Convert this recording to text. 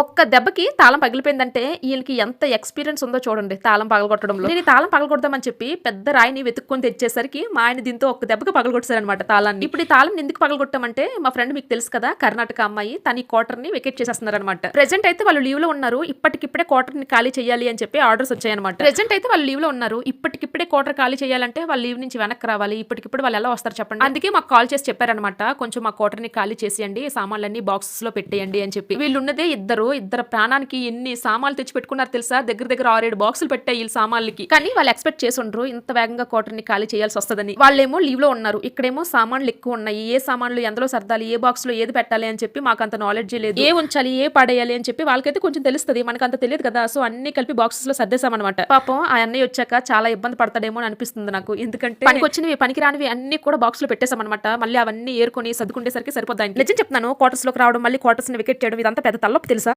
ఒక్క దెబ్బకి తాళం పగిలిపోయిందంటే వీళ్ళకి ఎంత ఎక్స్పీరియన్స్ ఉందో చూడండి తాళం పగలగొట్టడంలో. నేను తాళం పగలగొడదామని చెప్పి పెద్ద రాయిని వెతుక్కొని తెచ్చేసరికి మా ఆయన దీంతో ఒక్క దెబ్బకి పగలగొట్టారనమాట తాళాన్ని. ఇప్పుడు ఈ తాళం ఎందుకు పగలగొట్టామంటే మా ఫ్రెండ్ మీకు తెలుసు కదా కర్ణాటక అమ్మాయి తన ఈ క్వార్టర్ని వెకెట్ చేసేస్తున్నారనమాట ప్రెజెంట్ అయితే వాళ్ళు లీవ్లో ఉన్నారు ఇప్పటికిప్పుడే క్వార్టర్ని ఖాళీ చేయాలి అని చెప్పి ఆర్డర్స్ వచ్చాయన్నమాట. ప్రెసెంట్ అయితే వాళ్ళు లీవ్లో ఉన్నారు ఇప్పటికిప్పుడే క్వార్టర్ ఖాళీ చేయాలంటే వాళ్ళు లీవ్ నుంచి వెనక్కి రావాలి ఇప్పటికిప్పుడు వాళ్ళు ఎలా వస్తారు చెప్పండి? అందుకే మాకు కాల్ చేసి చెప్పారనమాట కొంచెం మా క్వార్టర్ని ఖాళీ చేసేయండి సామాన్లన్నీ బాక్సెస్లో పెట్టేయండి అని చెప్పి. వీళ్ళు ఉన్నదే ఇద్దరు ఇద్దరు ప్రాణానికి ఎన్ని సామాన్లు తెచ్చి పెట్టుకున్నారు తెలుసా? దగ్గర దగ్గర ఆరేడు బాక్సులు పెట్టాయి ఈ సామాన్లకి. కానీ వాళ్ళు ఎక్స్పెక్ట్ చేసి ఉండరు ఇంత వేగంగా క్వార్టర్ని ఖాళీ చేయాల్సి వస్తుందని. వాళ్ళేమో లీవ్లో ఉన్నారు. ఇక్కడేమో సామాన్లు ఎక్కువ ఉన్నాయి. ఏ సామాన్లు ఎందులో సర్దాలి ఏ బాక్స్లో ఏది పెట్టాలి అని చెప్పి మాకు అంత నాలెడ్జ్ లేదు. ఏ ఉంచాలి ఏ పడేయాలి అని చెప్పి వాళ్ళకైతే కొంచెం తెలుస్తుంది. మనకు అంత తెలియదు కదా. సో అన్ని కలిపి బాక్సెస్లో సర్దేశామన్నమాట. పాపం ఆ అన్నయ్య వచ్చాక చాలా ఇబ్బంది పడతాడేమో అని అనిపిస్తుంది నాకు. ఎందుకంటే పనికి వచ్చినవి పనికి రానివి అన్ని కూడా బాక్స్లో పెట్టేశామన్నమాట. మళ్ళీ అవన్నీ ఏరుకొని సర్దుకుండేసరికి సరిపోతాయి నిజం చెప్తున్నాను క్వార్టర్స్లోకి రావడం మళ్ళీ క్వార్టర్స్ని వికెట్ చేయడం ఇదంతా పెద్ద తల్లపు తెలుసా?